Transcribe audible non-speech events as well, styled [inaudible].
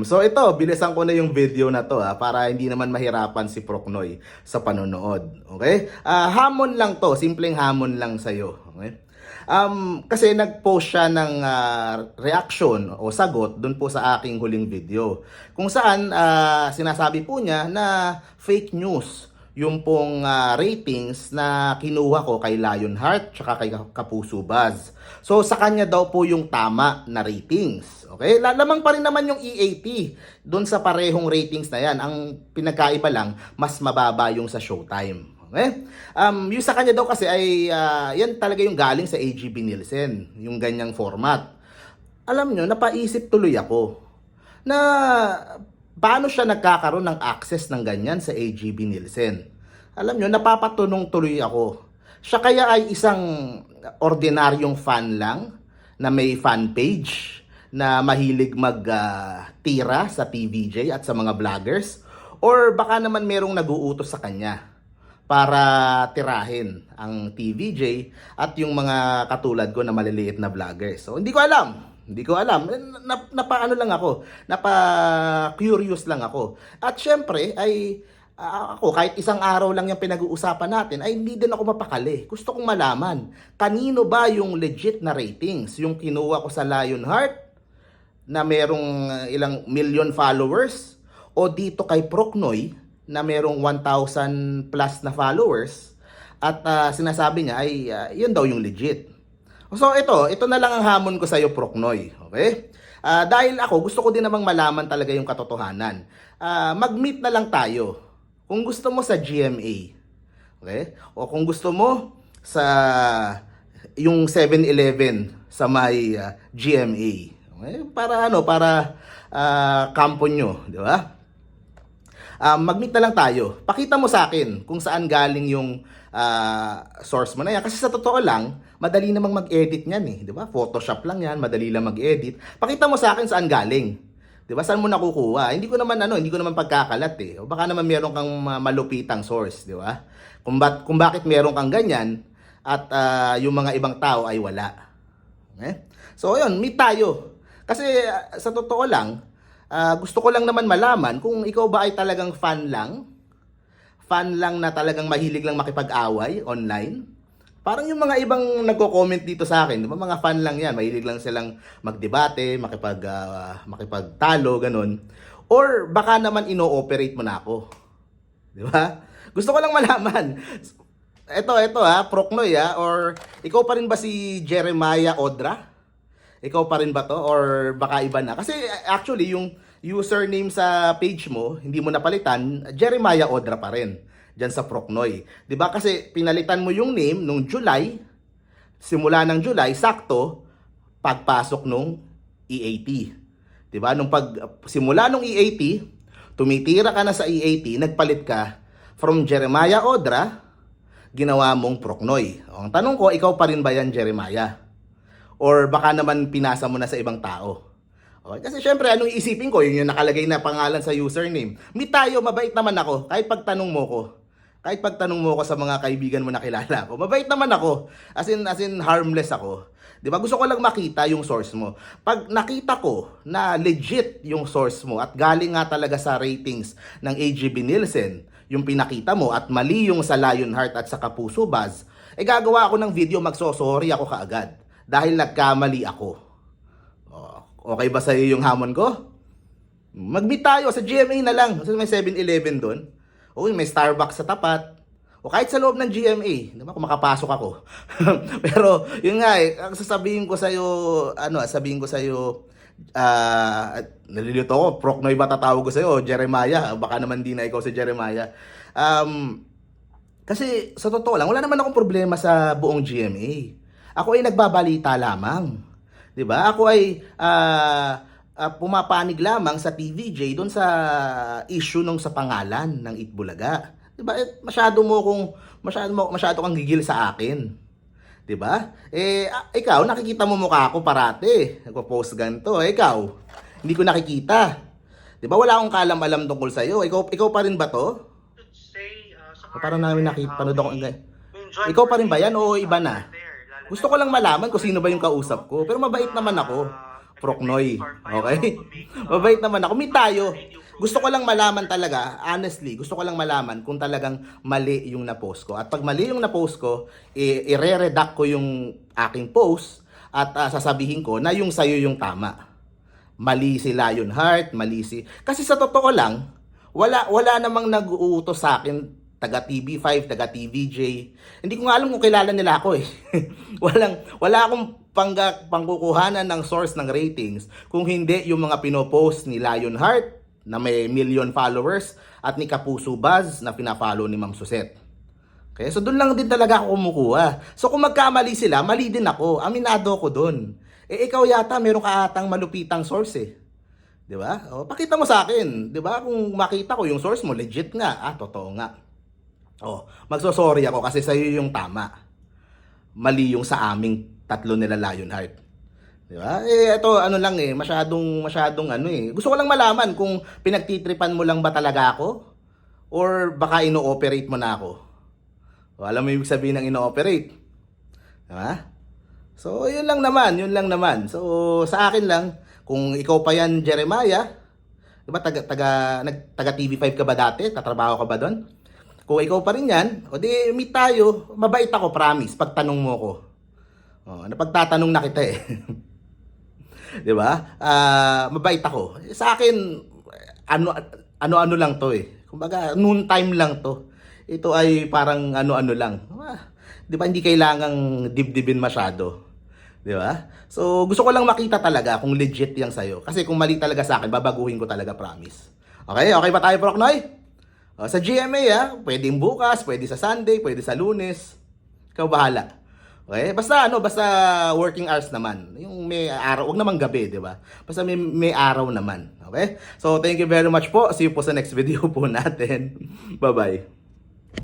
So ito, bilisan ko na yung video na to ha, para hindi naman mahirapan si Procnoy sa panonood. Okay? Ah, hamon lang to, simpleng hamon lang sa'yo. Okay? Um, kasi nag-post siya ng ah, reaction o sagot dun po sa aking huling video. Kung saan ah, sinasabi po niya na fake news yung pong ah, ratings na kinuha ko kay Lionheart tsaka kay Kapuso Buzz. So sa kanya daw po yung tama na ratings. Okay? La- Lamang pa rin naman yung EAT doon sa parehong ratings na yan. Ang pinagkaiba lang, mas mababa yung sa Showtime. Okay? Um, yung sa kanya daw kasi ay ah, yan talaga yung galing sa AGB Nielsen, yung ganyang format. Alam nyo, napaisip tuloy ako na paano siya nagkakaroon ng access ng ganyan sa AGB Nielsen. Alam nyo, napapatunong tuloy ako. Siya kaya ay isang ordinaryong fan lang na may fan page na mahilig mag-tira sa TVJ at sa mga vloggers or baka naman merong naguutos sa kanya para tirahin ang TVJ at yung mga katulad ko na maliliit na vloggers. So, hindi ko alam. Hindi ko alam. Na, napaano lang ako. Napa-curious lang ako. At syempre, ay ah, ako, kahit isang araw lang yung pinag-uusapan natin, ay hindi din ako mapakali. Gusto kong malaman, kanino ba yung legit na ratings? Yung kinuha ko sa Lionheart, na merong uh, ilang million followers, o dito kay Procnoy, na merong 1,000 plus na followers, at ah, sinasabi niya ay ah, yun daw yung legit. So ito, ito na lang ang hamon ko sa iyo Procnoy, okay? Ah, dahil ako gusto ko din namang malaman talaga yung katotohanan. Ah, mag-meet na lang tayo. Kung gusto mo sa GMA, okay? O kung gusto mo sa yung 7-Eleven sa may ah, GMA. Okay? Para ano, para ah, kampo nyo, di ba? Ah, mag-meet na lang tayo. Pakita mo sa akin kung saan galing yung ah, source mo na yan. Kasi sa totoo lang, madali namang mag-edit niyan eh. Di ba? Photoshop lang yan, madali lang mag-edit. Pakita mo sa akin saan galing. Di ba? Saan mo nakukuha? Hindi ko naman ano, hindi ko naman pagkakalat eh. O baka naman meron kang ma- malupitang source, di ba? Kung, bat, kung bakit meron kang ganyan at ah, yung mga ibang tao ay wala. Okay? So, yun, meet tayo. Kasi ah, sa totoo lang, ah, gusto ko lang naman malaman kung ikaw ba ay talagang fan lang. Fan lang na talagang mahilig lang makipag-away online. Parang yung mga ibang nagko-comment dito sa akin, di ba? Mga fan lang yan. Mahilig lang silang magdebate, makipag, ah, makipagtalo, ganun. Or baka naman ino-operate mo na ako. Di ba? Gusto ko lang malaman. Ito, ito ha, Procnoy ha, or ikaw pa rin ba si Jeremiah Odra? Ikaw pa rin ba to? Or baka iba na? Kasi actually, yung username sa page mo, hindi mo napalitan, Jeremiah Odra pa rin. Diyan sa Procnoy. ba Kasi pinalitan mo yung name nung July, simula ng July, sakto, pagpasok nung EAT. 'Di ba Nung pag simula nung EAT, tumitira ka na sa EAT, nagpalit ka from Jeremiah Odra, ginawa mong Procnoy. O, Ang tanong ko, ikaw pa rin ba yan, Jeremiah? Or baka naman pinasa mo na sa ibang tao? Okay, kasi syempre, anong iisipin ko? Yun yung nakalagay na pangalan sa username. Meet tayo, mabait naman ako. Kahit pagtanong mo ko. Kahit pagtanong mo ko sa mga kaibigan mo na kilala ko. Mabait naman ako. As in, as in harmless ako. Di ba? Gusto ko lang makita yung source mo. Pag nakita ko na legit yung source mo at galing nga talaga sa ratings ng AGB Nielsen, yung pinakita mo at mali yung sa Lionheart at sa Kapuso Buzz, eh gagawa ako ng video, magsosorry ako kaagad. Dahil nagkamali ako. Oh, Okay ba sa iyo yung hamon ko? Mag-meet tayo sa GMA na lang. Kasi may 7-Eleven doon. O may Starbucks sa tapat. O kahit sa loob ng GMA. Di ba? Kung makapasok ako. [laughs] Pero, yun nga eh. Ang sasabihin ko sa'yo, ano, sabihin ko sa'yo, ah, nalilito ako. Procnoy ba tatawag ko sa'yo? Jeremiah. Baka naman di na ikaw si Jeremiah. Um, kasi sa totoo lang, wala naman akong problema sa buong GMA. Ako ay nagbabalita lamang. 'Di ba? Ako ay ah, ah, pumapanig lamang sa TVJ doon sa issue nung sa pangalan ng Itbulaga. 'Di ba? Eh, masyado mo kung masyado mo masyado kang gigil sa akin. 'Di ba? Eh ah, ikaw nakikita mo mukha ko parate. Nagpo-post ganito. Eh, ikaw hindi ko nakikita. 'Di ba? Wala akong kalam-alam tungkol sa iyo. Ikaw ikaw pa rin ba 'to? say, uh, sa O, parang namin nakita, panood ako. Ikaw pa rin ba yan o iba na? Gusto ko lang malaman kung sino ba yung kausap ko. Pero mabait naman ako. Proknoy. Okay? [laughs] Mabait naman ako. May tayo. Gusto ko lang malaman talaga, honestly, gusto ko lang malaman kung talagang mali yung na-post ko. At pag mali yung na-post ko, i-re-redact ko yung aking post at ah, sasabihin ko na yung sayo yung tama. Mali si Lionheart, mali si... Kasi sa totoo lang, wala, wala namang nag-uutos sa akin taga TV5, taga TVJ. Hindi ko nga alam kung kilala nila ako eh. [laughs] Walang, wala akong pangga, pangkukuhanan ng source ng ratings kung hindi yung mga pinopost ni Lionheart na may million followers at ni Kapuso Buzz na pinafollow ni Ma'am Suset. Okay, so doon lang din talaga ako kumukuha. So kung magkamali sila, mali din ako. Aminado ako doon. Eh ikaw yata meron ka atang malupitang source eh. 'Di ba? O pakita mo sa akin, 'di ba? Kung makita ko yung source mo legit nga, ah totoo nga. Oh, magso-sorry ako kasi sa iyo yung tama. Mali yung sa aming tatlo nila Lionheart. Di ba? Eh, ito, ano lang eh, masyadong, masyadong ano eh. Gusto ko lang malaman kung pinagtitripan mo lang ba talaga ako? Or baka ino-operate mo na ako? O, alam mo ibig sabihin ng ino-operate? Di ba? So, yun lang naman, yun lang naman. So, sa akin lang, kung ikaw pa yan, Jeremiah, di ba, taga, taga, nag, taga TV5 ka ba dati? Tatrabaho ka ba doon? Kung ikaw pa rin yan, o di meet tayo, mabait ako, promise, pagtanong mo ko. Oh, napagtatanong na kita eh. [laughs] 'Di ba? Ah, mabait ako. Sa akin ano ano-ano lang 'to eh. Kumbaga noon time lang 'to. Ito ay parang ano-ano lang. Ah, 'Di ba hindi kailangang dibdibin masyado. 'Di ba? So gusto ko lang makita talaga kung legit 'yang sa'yo. Kasi kung mali talaga sa akin, babaguhin ko talaga, promise. Okay? Okay ba tayo, Proknoy? O, sa GMA ah, pwedeng bukas, pwede sa Sunday, pwede sa Lunes. Ikaw bahala. Okay? Basta ano, basta working hours naman. Yung may araw, wag naman gabi, 'di ba? Basta may may araw naman. Okay? So, thank you very much po. See you po sa next video po [laughs] natin. Bye-bye.